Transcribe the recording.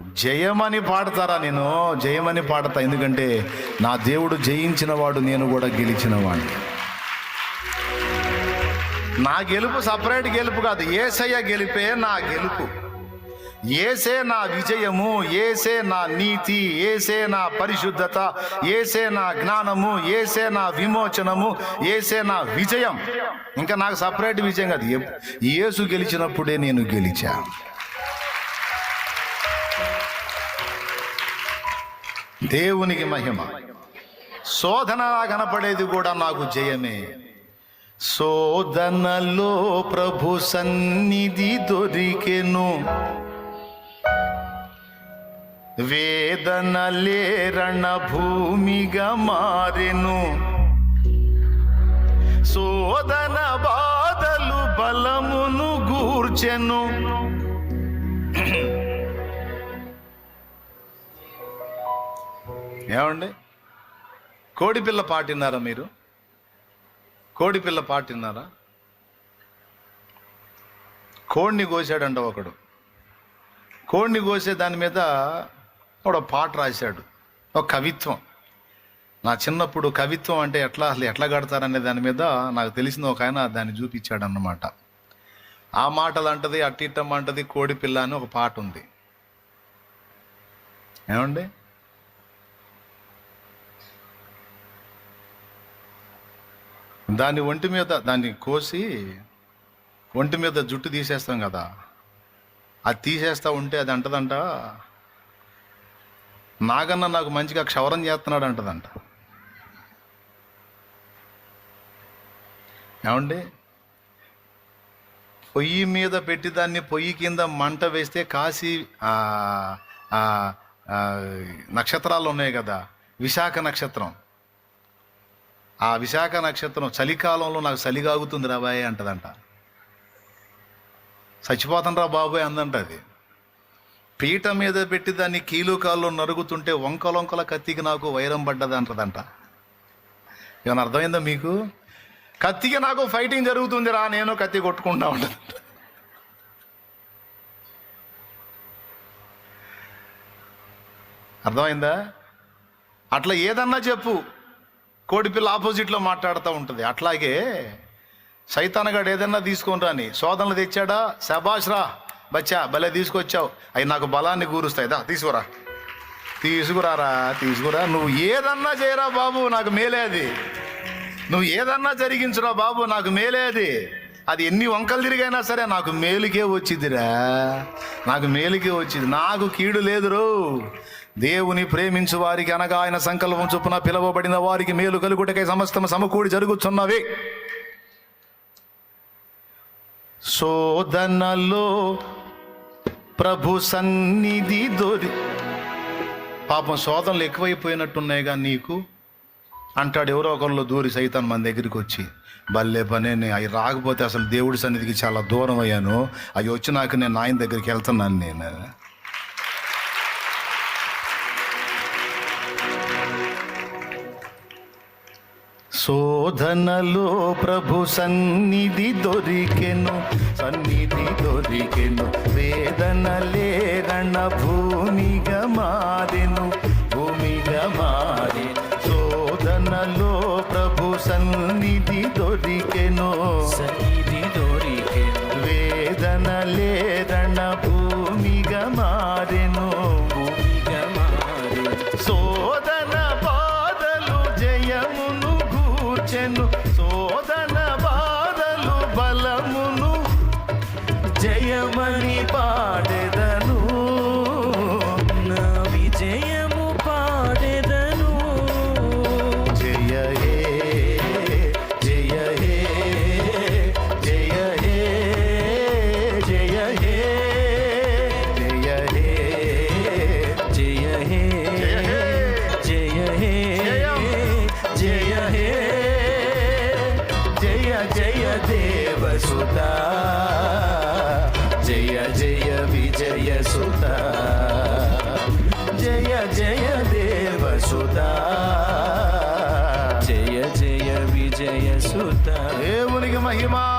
జయమని పాడతారా నేను? జయమని పాడతా. ఎందుకంటే నా దేవుడు జయించిన వాడు నేను కూడా గెలిచిన నా గెలుపు సపరేట్ గెలుపు కాదు. ఏసయ్య గెలిపే నా గెలుపు. ఏసే నా విజయము ఏసే నా నీతి ఏసే నా పరిశుద్ధత ఏసే నా జ్ఞానము ఏసే నా విమోచనము ఏసే నా విజయం. ఇంకా నాకు సపరేట్ విజయం కాదు. ఏసు గెలిచినప్పుడే నేను గెలిచాను దేవునికి మహిమ. శోధనలా కనపడేది కూడా నాకు జయమే. శోధనలో ప్రభు సన్నిధి దొరికెను. వేదనలే భూమిగా మారెను. శోధన బాధలు బలమును గూర్చెను. ఏమండి? కోడిపిల్ల పాటిన్నారా మీరు? కోడిపిల్ల పాటిన్నారా కోడిని కోసాడంట ఒకడు. కోడిని కోసే దాని మీద ఒక పాట రాశాడు. ఒక కవిత్వం. నా చిన్నప్పుడు కవిత్వం అంటే ఎట్లా అసలు ఎట్లా కడతారనే దాని మీద నాకు తెలిసిన ఒక ఆయన దాన్ని చూపించాడు అన్నమాట ఆ మాటలు అంటది అట్టిట్టం అంటది కోడి పిల్ల అని ఒక పాట ఉంది. ఏమండి? దాని ఒంటి మీద దాన్ని కోసి ఒంటి మీద జుట్టు తీసేస్తాం కదా. అది తీసేస్తా ఉంటే అది అంటదంట నాగన్న నాకు మంచిగా క్షవరం చేస్తున్నాడు అంటదంట ఏమండి? పొయ్యి మీద పెట్టి దాన్ని పొయ్యి కింద మంట వేస్తే కాశీ నక్షత్రాలు ఉన్నాయి కదా విశాఖ నక్షత్రం. ఆ విశాఖ నక్షత్రం చలికాలంలో నాకు చలిగాగుతుంది రాబాయ్ అంటదంట. చచ్చిపోతాను రా బాబాయ్ అందంట అది. పీట మీద పెట్టి దాన్ని కీలు కాళ్ళు నరుగుతుంటే వంకలొంకల కత్తికి నాకు వైరం పడ్డది అంటదంట. ఏమైనా అర్థమైందా మీకు? కత్తికి నాకు ఫైటింగ్ జరుగుతుంది రా నేను కత్తి కొట్టుకుంటా ఉంటుంది అర్థమైందా? అట్లా ఏదన్నా చెప్పు. కోడిపిల్ల ఆపోజిట్లో మాట్లాడుతూ ఉంటుంది. అట్లాగే సైతానగాడు ఏదన్నా తీసుకొని రాని శోధనలు తెచ్చాడా? శబాష్ రా బచ్చా భలే తీసుకొచ్చావు. అవి నాకు బలాన్ని కూరుస్తాయి దా తీసుకురా. తీసుకురారా తీసుకురా. నువ్వు ఏదన్నా చేయరా బాబు నాకు మేలేది నువ్వు ఏదన్నా జరిగించురా బాబు నాకు మేలే అది. అది ఎన్ని వంకలు తిరిగైనా సరే నాకు మేలుకే వచ్చిందిరా నాకు మేలుకే వచ్చింది. నాకు కీడు లేదురు. దేవుని ప్రేమించు వారికి అనగా ఆయన సంకల్పం చొప్పున పిలువబడిన వారికి మేలు కలుగుటకై సమస్తం సమకూడి జరుగుతున్నవి శోధనలో ప్రభు సన్నిధి దొరి పాపం శోధనలు ఎక్కువైపోయినట్టున్నాయిగా నీకు? అంటాడు ఎవరో ఒకళ్ళు దూరి సైతాన్ మన దగ్గరికి వచ్చి భలే పనే అవి రాకపోతే అసలు దేవుడి సన్నిధికి చాలా దూరం అయ్యాను. అవి వచ్చినాక నేను ఆయన దగ్గరికి వెళ్తున్నాను నేను. శోధనలో ప్రభు సన్నిధి దొరికెను సన్నిధి దొరికెను. వేదనలే భూమిగా మారెను భూమిగా మారే శోధనలో ప్రభు సన్నిధి దొరికెను. సన్నిధి జయమును జయమణి పాడెదను. జయ జయ దేవసుత. జయ జయ విజయ సుత. జయ జయ దేవసుత. జయ జయ విజయ సుత. దేవునికి మహిమా.